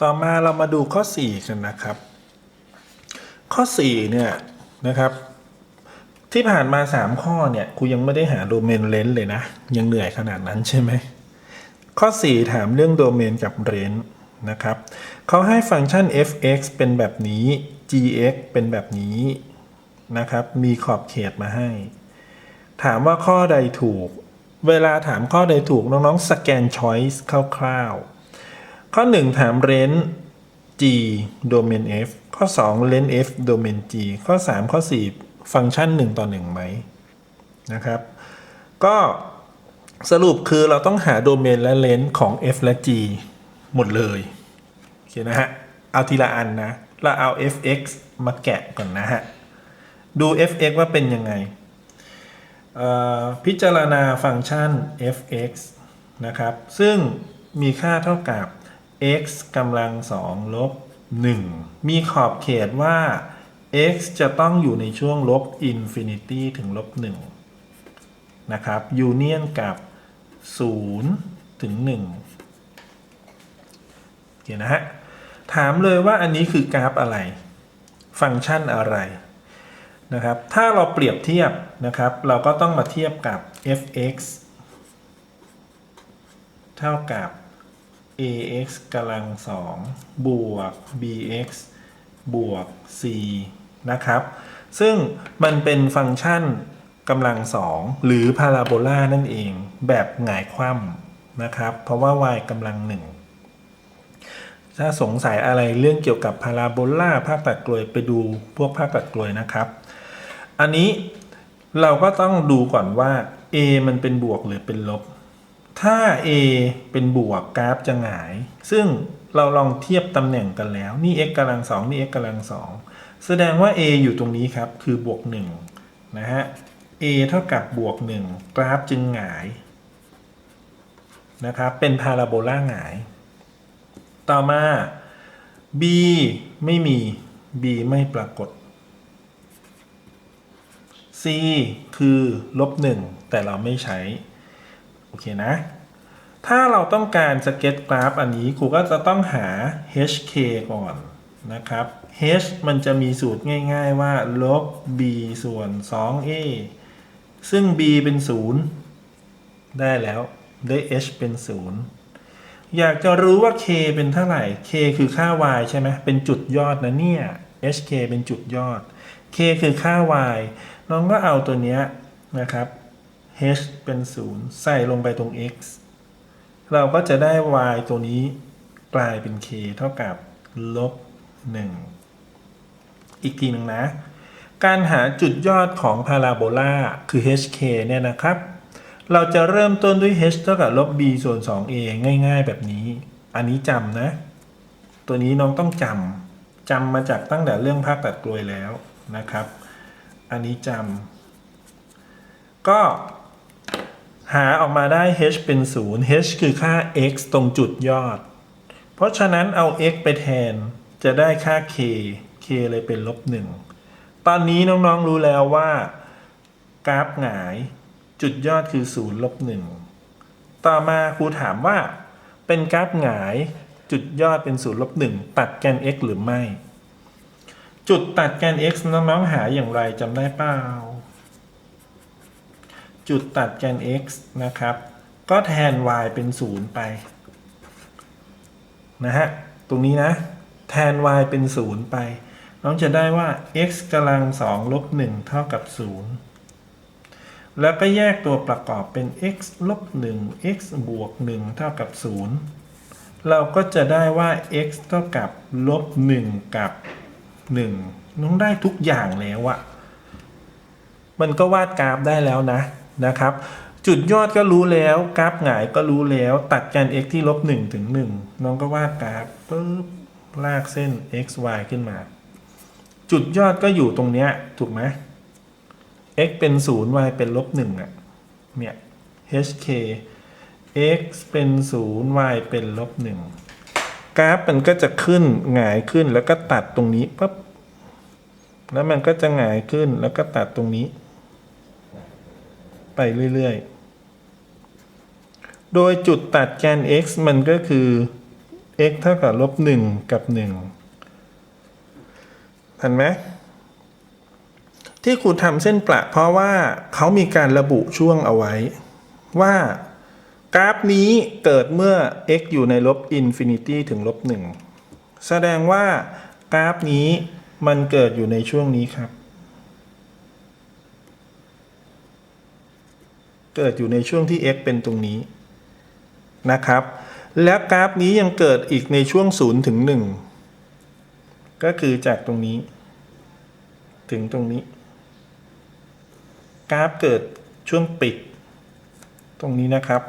ต่อมาเรามาดูข้อ 4 กันนะครับ ข้อ 4 เนี่ยนะครับ ที่ผ่านมา 3 ข้อเนี่ยครูยังไม่ได้หาโดเมนเลนส์เลยนะ ยังเหนื่อยขนาดนั้นใช่ไหม ข้อ 4 ถามเรื่องโดเมนกับเรนส์นะครับเขาให้ฟังก์ชัน f(x) เป็นแบบนี้ g(x) เป็นแบบนี้นะครับ มีขอบเขตมาให้ ถามว่าข้อใดถูก เวลาถามข้อใดถูกน้องๆสแกน choice คร่าวๆ ข้อ 1 ถาม range g domain f ข้อ 2 range f domain g ข้อ 3 ข้อ 4 ฟังก์ชัน 1 ต่อ 1 ไหมนะครับ ก็สรุปคือเราต้องหาโดเมนและเลนส์ของ f และ g หมดเลย โอเคนะฮะ เอาทีละอันนะ เราเอา fx มาแกะก่อนนะฮะ ดู fx ว่าเป็นยังไง พิจารณาฟังก์ชัน f(x) นะครับ ซึ่งมีค่าเท่ากับ x กำลังสองลบ 1 มีขอบเขตว่า x จะต้องอยู่ในช่วงลบ infinity ถึงลบ 1 นะครับยูเนียนกับ 0 ถึง 1โอเคนะฮะ ถามเลยว่าอันนี้คือกราฟอะไร ฟังก์ชันอะไรนะครับ ถ้าเราเปรียบเทียบนะครับ เราก็ต้องมาเทียบกับ f(x) เท่ากับ ax กำลังสองบวก bx บวก c นะครับ ซึ่งมันเป็นฟังก์ชันกำลังสองหรือพาราโบลานั่นเองแบบหงายคว่ำนะครับ เพราะว่า y กำลังหนึ่งถ้าสงสัยอะไรเรื่องเกี่ยวกับพาราโบลาภาคตัดกลวยไปดูพวกภาคตัดกลวยนะครับ อันนี้เราก็ต้องดูก่อนว่า a มันเป็นบวกหรือเป็นลบ ถ้า a เป็นบวกกราฟจะหงาย ซึ่งเราลองเทียบตำแหน่งกันแล้ว นี่ x กำลังสองนี่ x กำลังสองแสดงว่า a อยู่ตรงนี้ครับ คือบวก1นะฮะ a เท่ากับบวก 1 กราฟจึงหงายนะครับ เป็นพาราโบลาหงาย ต่อมา b ไม่มี b ไม่ปรากฏ c คือลบหนึ่งแต่เราไม่ใช้ โอเคนะ ถ้าเราต้องการสเก็ตกราฟอันนี้ครูก็จะต้องหา hk ก่อนนะครับ h มันจะมีสูตรง่ายๆว่าลบ b ส่วน 2a ซึ่ง b เป็น 0 ได้แล้ว ได้ h เป็น 0 อยากจะรู้ว่า k เป็นเท่าไหร่ k คือค่า y ใช่ไหมเป็นจุดยอดนะเนี่ย hk เป็นจุดยอด k คือค่า y น้องก็เอาตัวเนี้ยนะครับ h เป็น 0 ใส่ลงไปตรง x เราก็จะได้ y ตัวนี้กลายเป็น k เท่ากับลบ 1 อีกทีหนึ่งนะ การหาจุดยอดของพาราโบลาคือ hk เนี่ยนะครับ เราจะเริ่มต้นด้วย h เท่ากับลบ b ส่วน 2a ง่าย ๆ แบบนี้ อันนี้จำนะ ตัวนี้น้องต้องจำจำมาจากตั้งแต่เรื่องภาคตัดกลวยแล้วนะครับ อันนี้จำก็ หาออกมาได้ h เป็น 0 h คือค่า x ตรงจุดยอด เพราะฉะนั้นเอา x ไปแทนจะได้ค่า k k เลยเป็นลบ 1 ตอนนี้น้องๆรู้แล้วว่า กราฟหงาย จุดยอดคือ 0 ลบ 1 ต่อมาครูถามว่า เป็นกราฟหงาย จุดยอดเป็น 0 ลบ 1 ตัดแกน x หรือไม่ จุดตัดแกน x น้องๆหาอย่างไรจำได้เปล่า จุดตัดแกน x นะครับ ก็แทน y เป็น 0 ไป นะฮะ ตรงนี้นะ แทน y เป็น 0 ไป น้องจะได้ว่า x กำลัง2ลบ1เท่ากับ 0 แล้วก็แยกตัวประกอบเป็น x ลบ1 x บวก 1 เท่ากับ 0 เราก็จะได้ว่า x เท่ากับลบ1กับ 1 น้องได้ทุกอย่างแล้วอะมันก็วาดกราฟได้แล้วนะ นะครับ จุดยอดก็รู้แล้ว กราฟหงายก็รู้แล้ว ตัดแกน x ที่ลบ1ถึง1น้องก็วาดกราฟปุ๊บลากเส้น x y ขึ้นมา จุดยอดก็อยู่ตรงเนี้ยถูกไหม x เป็น 0 y เป็นลบ1อะเนี่ย hk x เป็น 0 y เป็นลบ1กราฟมันก็จะขึ้นหงายขึ้นแล้วก็ตัดตรงนี้ปั๊บแล้วมันก็จะหงายขึ้นแล้วก็ตัดตรงนี้ ไปเรื่อยๆ โดยจุดตัดแกน x มันก็คือ x เท่ากับลบหนึ่งกับหนึ่งทันไหมที่ครูทำเส้นประเพราะว่าเขามีการระบุช่วงเอาไว้ ว่ากราฟนี้เกิดเมื่อ x อยู่ในลบอินฟินิตี้ถึงลบหนึ่งแสดงว่ากราฟนี้มันเกิดอยู่ในช่วงนี้ครับ เกิดอยู่ในช่วงที่ x เป็นตรงนี้นะครับ และกราฟนี้ยังเกิดอีกในช่วง 0 ถึง 1 ก็คือจากตรงนี้ ถึงตรงนี้ กราฟเกิดช่วงปิด ตรงนี้นะครับ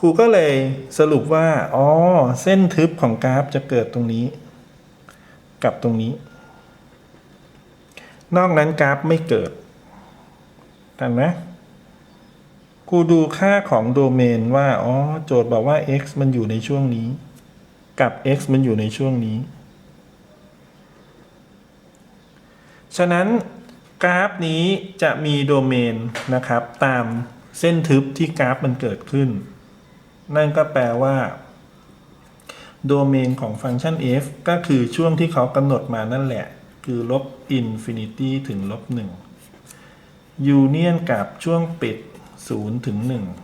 ครูก็เลยสรุปว่า อ๋อ เส้นทึบของกราฟจะเกิดตรงนี้ กับตรงนี้ นอกนั้นกราฟไม่เกิดทันไหม ครูดูค่าของโดเมนว่า อ๋อ โจทย์บอกว่า x มันอยู่ในช่วงนี้ กับ x มันอยู่ในช่วงนี้ ฉะนั้นกราฟนี้จะมีโดเมนนะครับ ตามเส้นทึบที่กราฟมันเกิดขึ้น นั่นก็แปลว่า โดเมนของฟังก์ชัน f ก็คือช่วงที่เขากำหนดมานั่นแหละ คือลบอินฟินิตี้ถึงลบหนึ่งยูเนียนกับช่วงปิด 0ถึง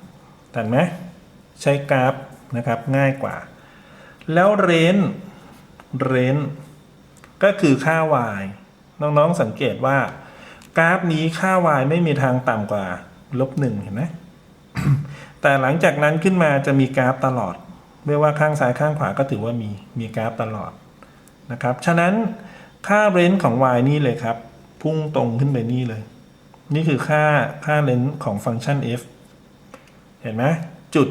1ทันไหมใช้กราฟนะครับง่ายกว่า แล้วเรนเรนก็คือค่า y น้องๆสังเกตว่า กราฟนี้ค่า y ไม่มีทางต่ำกว่าลบหนึ่งเห็นไหมแต่หลังจากนั้นขึ้นมาจะมีกราฟตลอด ไม่ว่าข้างซ้ายข้างขวาก็ถือว่ามีมีกราฟตลอดนะครับ ฉะนั้นค่าเรนจ์ของ y นี่เลยครับ พุ่งตรงขึ้นไปนี่เลย นี่คือค่าค่าเรนจ์ของฟังก์ชัน f เห็นไหมจุด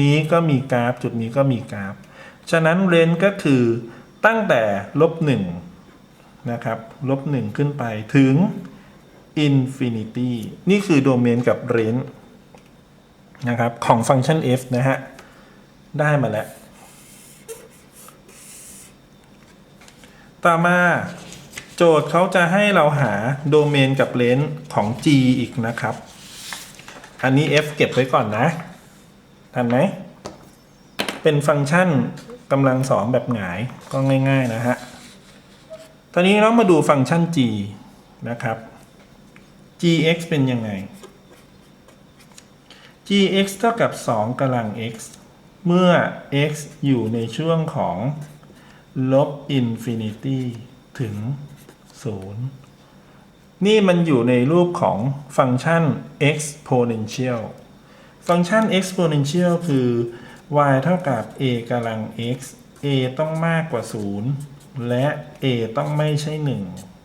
นี้ก็มีกราฟ จุดนี้ก็มีกราฟ ฉะนั้นเรนจ์ก็คือตั้งแต่ลบหนึ่งนะครับลบหนึ่งขึ้นไปถึง infinity นี่คือโดเมนกับเรนจ์นะครับของฟังก์ชัน f นะฮะ ได้มาแล้ว ต่อมา โจทย์เขาจะให้เราหาโดเมนกับเลนส์ของ g อีกนะครับ อันนี้ f เก็บไว้ก่อนนะ ทันไหม เป็นฟังก์ชันกำลังสองแบบหงายก็ง่าย ๆ นะฮะ ตอนนี้เรามาดูฟังก์ชัน g นะครับ gx เป็นยังไง gx เท่ากับ 2กำลัง x เมื่อ x อยู่ในช่วงของลบอินฟินิตี้ถึง 0 นี่มันอยู่ในรูปของฟังก์ชัน exponential ฟังก์ชัน exponential คือ y เท่ากับ a กำลัง x a ต้องมากกว่า 0 และ a ต้องไม่ใช่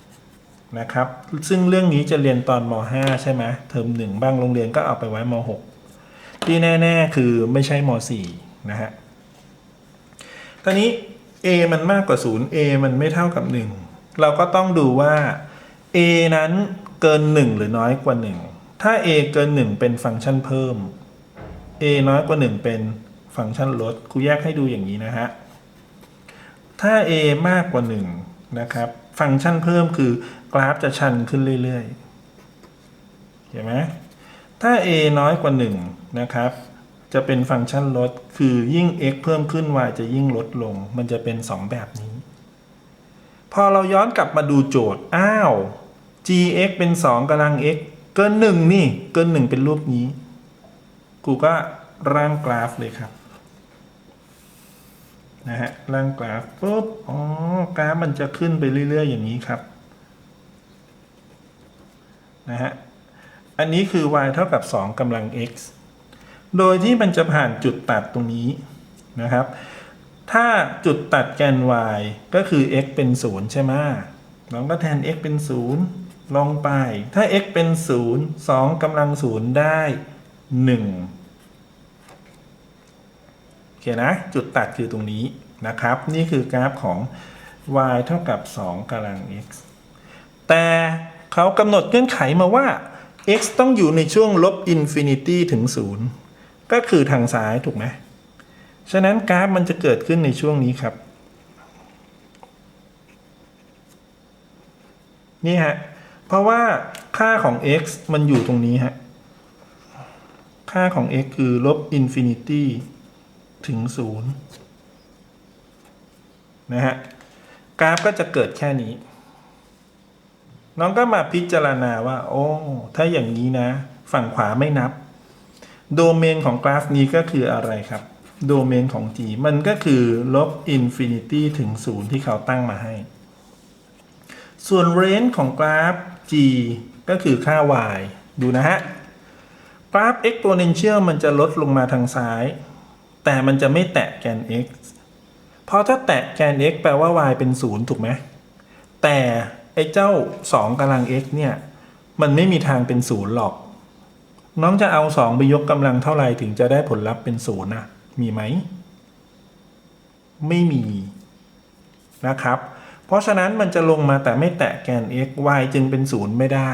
1 นะครับ ซึ่งเรื่องนี้จะเรียนตอนม .5 ใช่ไหมเทอมหนึ่งบ้างโรงเรียนก็เอาไปไว้ม .6 ที่แน่ๆ คือไม่ใช่ม .4 นะฮะตอนนี้ a มันมากกว่า 0 a มันไม่เท่ากับ 1 เราก็ต้องดูว่า a นั้นเกิน 1 หรือน้อยกว่า 1 ถ้า a เกิน 1 เป็นฟังก์ชันเพิ่ม a น้อยกว่า 1 เป็นฟังก์ชันลดครูแยกให้ดูอย่างนี้นะฮะ ถ้า a มากกว่า 1 นะครับ ฟังก์ชันเพิ่มคือกราฟจะชันขึ้นเรื่อยๆเห็นไหมถ้า a น้อยกว่า 1 นะครับ จะเป็นฟังก์ชันลด คือยิ่ง x เพิ่มขึ้น y จะยิ่งลดลง มันจะเป็น 2 แบบนี้ พอเราย้อนกลับมาดูโจทย์ อ้าว gx เป็น 2กำลัง x เกิน 1 นี่ เกิน 1 เป็นรูปนี้ กูก็ร่างกราฟเลยครับนะฮะร่างกราฟปุ๊บ อ๋อ กราฟมันจะขึ้นไปเรื่อย ๆ อย่างนี้ครับนะฮะ อันนี้คือ y เท่ากับ 2กำลัง x โดยที่มันจะผ่านจุดตัดตรงนี้นะครับ ถ้าจุดตัดแกน y ก็คือ x เป็น 0 ใช่ไหมเราก็แทน x เป็น 0 ลงไป ถ้า x เป็น 0 2กำลัง 0 ได้ 1 โอเคนะ จุดตัดคือตรงนี้นะครับ นี่คือกราฟของ y เท่ากับ 2กำลัง x แต่เขากำหนดเงื่อนไขมาว่า x ต้องอยู่ในช่วงลบอินฟินิตี้ถึง 0 ก็คือทางซ้ายถูกไหม ฉะนั้นกราฟมันจะเกิดขึ้นในช่วงนี้ครับ นี่ฮะ เพราะว่าค่าของ x มันอยู่ตรงนี้ฮะ ค่าของ x คือลบอินฟินิตี้ถึงนะฮะ กราฟก็จะเกิดแค่นี้ น้องก็มาพิจารณาว่า โอ้ ถ้าอย่างนี้นะ ฝั่งขวาไม่นับ โดเมนของกราฟนี้ก็คืออะไรครับ โดเมนของ G มันก็คือลบอินฟินิตี้ถึงศูนย์ที่เขาตั้งมาให้ ส่วนเรนจ์ของกราฟ G ก็คือค่า y ดูนะฮะ กราฟ exponential มันจะลดลงมาทางซ้าย แต่มันจะไม่แตะแกน x เพราะถ้าแตะแกน x แปลว่า y เป็นศูนย์ถูกไหม แต่ไอ้เจ้า 2กำลัง x เนี่ย มันไม่มีทางเป็นศูนย์หรอก น้องจะเอา 2 ไปยกกำลังเท่าไหร่ถึงจะได้ผลลัพธ์เป็นศูนย์นะ มีไหม ไม่มีนะครับ เพราะฉะนั้นมันจะลงมาแต่ไม่แตะแกน x y จึงเป็นศูนย์ไม่ได้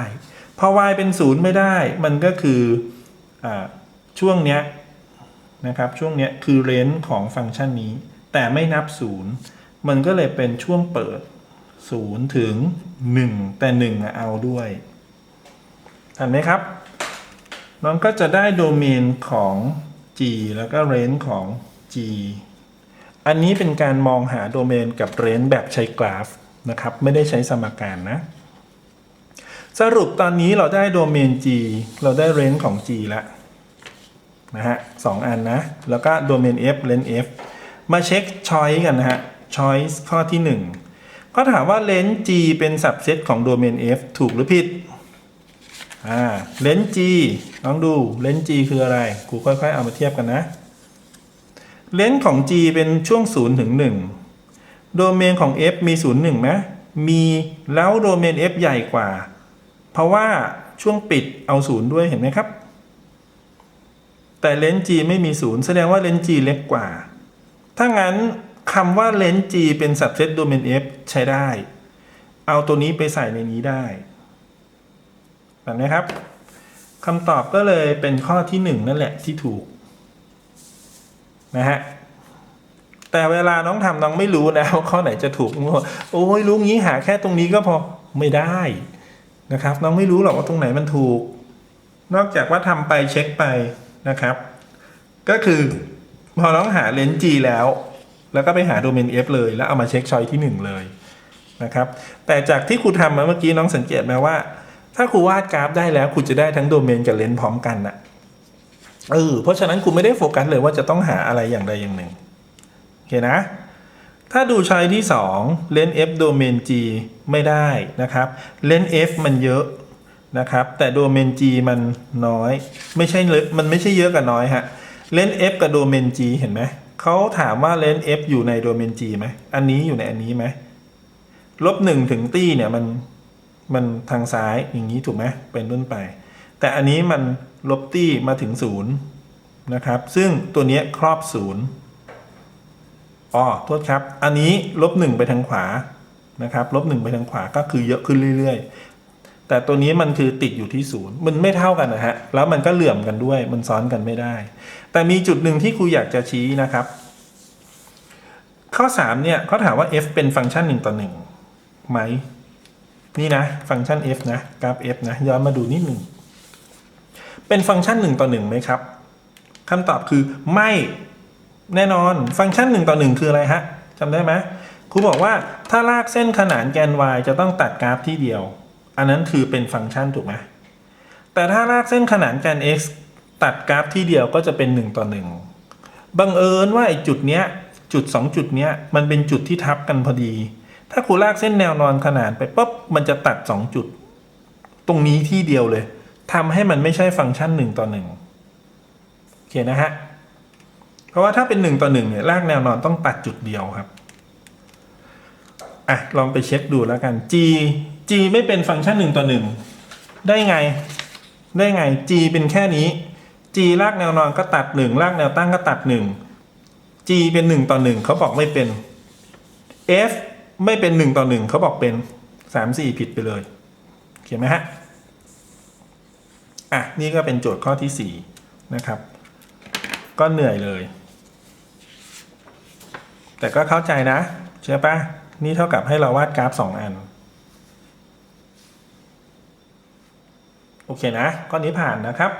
พอ y เป็นศูนย์ไม่ได้ มันก็คืออช่วงเนี้ยนะครับช่วงเนี้ยคือเรนจ์ของฟังก์ชันนี้ แต่ไม่นับศูนย์มันก็เลยเป็นช่วงเปิดศูนย์ถึง 1 แต่ 1 เอาด้วยทันไหมครับ น้องก็จะได้โดเมนของ G แล้วก็เรนจ์ของ G อันนี้เป็นการมองหาโดเมนกับเรนจ์แบบใช้กราฟนะครับ ไม่ได้ใช้สมการนะ สรุปตอนนี้เราได้โดเมน G เราได้เรนจ์ของ G แล้วนะฮะสองอันนะ แล้วก็โดเมน F เลน F มาเช็คช้อยกันนะฮะช้อยส์ข้อที่ 1 ก็ถามว่าเลน G เป็นสับเซตของโดเมน F ถูกหรือผิด อ่าเลน G ลองดูเลน G คืออะไรครูค่อยๆ เอามาเทียบกันนะ เลนของ G เป็นช่วง0ถึง1โดเมนของ F มี0 1ไหมมีแล้วโดเมน F ใหญ่กว่า เพราะว่าช่วงปิดเอา0ด้วยเห็นไหมครับ แต่เลน G ไม่มี0แสดงว่าเลน G เล็กกว่า ถ้างั้นคำว่าเลน G เป็น subset โดเมน F ใช้ได้ เอาตัวนี้ไปใส่ในนี้ได้ เห็นไหมครับคำตอบก็เลยเป็นข้อที่ 1 นั่นแหละที่ถูกนะฮะแต่เวลาน้องทำน้องไม่รู้นะว่าข้อไหนจะถูกน้องบอกโอ้ยรู้งี้หาแค่ตรงนี้ก็พอไม่ได้นะครับ น้องไม่รู้หรอกว่าตรงไหนมันถูก นอกจากว่าทำไปเช็คไปนะครับ ก็คือพอน้องหาเลนส์ G แล้ว แล้วก็ไปหาโดเมน F เลยแล้วเอามาเช็คชอยที่ 1 เลยนะครับ แต่จากที่ครูทำมาเมื่อกี้น้องสังเกตไหมว่า ถ้าครูวาดกราฟได้แล้วครูจะได้ทั้งโดเมนกับเลนส์พร้อมกันน่ะเออเพราะฉะนั้นครูไม่ได้โฟกัสเลยว่าจะต้องหาอะไรอย่างใดอย่างหนึ่งโอเคนะ ถ้าดูชอยที่2เลน f โดเมน g ไม่ได้นะครับเลน f มันเยอะนะครับแต่โดเมน g มันน้อยไม่ใช่เลมันไม่ใช่เยอะกับน้อยฮะเลน f กับโดเมน g เห็นไหมเขาถามว่าเลน f อยู่ในโดเมน g ไหมอันนี้อยู่ในอันนี้ไหมลบหนึ่งถึงตี้เนี่ยมัน มันทางซ้ายอย่างนี้ถูกไหมเป็นต้นไป แต่อันนี้มันลบตี้มาถึงศูนย์นะครับ ซึ่งตัวนี้ครอบศูนย์อ๋อโทษครับ อันนี้ลบหนึ่งไปทางขวานะครับลบหนึ่งไปทางขวาก็คือเยอะขึ้นเรื่อยๆ แต่ตัวนี้มันคือติดอยู่ที่ศูนย์มันไม่เท่ากันนะฮะ แล้วมันก็เหลื่อมกันด้วย มันซ้อนกันไม่ได้ แต่มีจุดหนึ่งที่ครูอยากจะชี้นะครับ ข้อ 3 เนี่ยเขาถามว่า f เป็นฟังก์ชัน1ต่อ1ไหม นี่นะฟังก์ชัน f นะกราฟ f นะย้อนมาดูนิดหนึ่งเป็นฟังก์ชัน1ต่อ1ไหมครับคำตอบคือไม่แน่นอนฟังก์ชัน1ต่อ1คืออะไรฮะจำได้ไหมครูบอกว่าถ้าลากเส้นขนานแกน y จะต้องตัดกราฟที่เดียว อันนั้นคือเป็นฟังก์ชันถูกไหมแต่ถ้าลากเส้นขนานแกน x ตัดกราฟที่เดียวก็จะเป็น 1 ต่อ 1 บังเอิญว่าไอ้จุดเนี้ยจุด 2 จุดเนี้ยมันเป็นจุดที่ทับกันพอดี ถ้าครูลากเส้นแนวนอนขนานไปปุ๊บมันจะตัด 2 จุด ตรงนี้ที่เดียวเลยทำให้มันไม่ใช่ฟังก์ชัน 1 ต่อ1โอเคนะฮะ เพราะว่าถ้าเป็น 1 ต่อ1เนี่ยลากแนวนอนต้องตัดจุดเดียวครับอะลองไปเช็คดูแล้วกัน g g ไม่เป็นฟังก์ชัน 1 ต่อ 1 ได้ไงได้ไง g เป็นแค่นี้ g ลากแนวนอนก็ตัด 1 ลากแนวตั้งก็ตัด 1 g เป็น 1 ต่อ 1 เขาบอกไม่เป็น f ไม่เป็น1ต่อ1เขาบอกเป็น3 4ผิดไปเลย เขียนไหมฮะ อะ นี่ก็เป็นโจทย์ข้อที่4นะครับ ก็เหนื่อยเลย แต่ก็เข้าใจนะใช่ปะนี่เท่ากับให้เราวาดกราฟสองอัน โอเคนะ ข้อนี้ผ่านนะครับ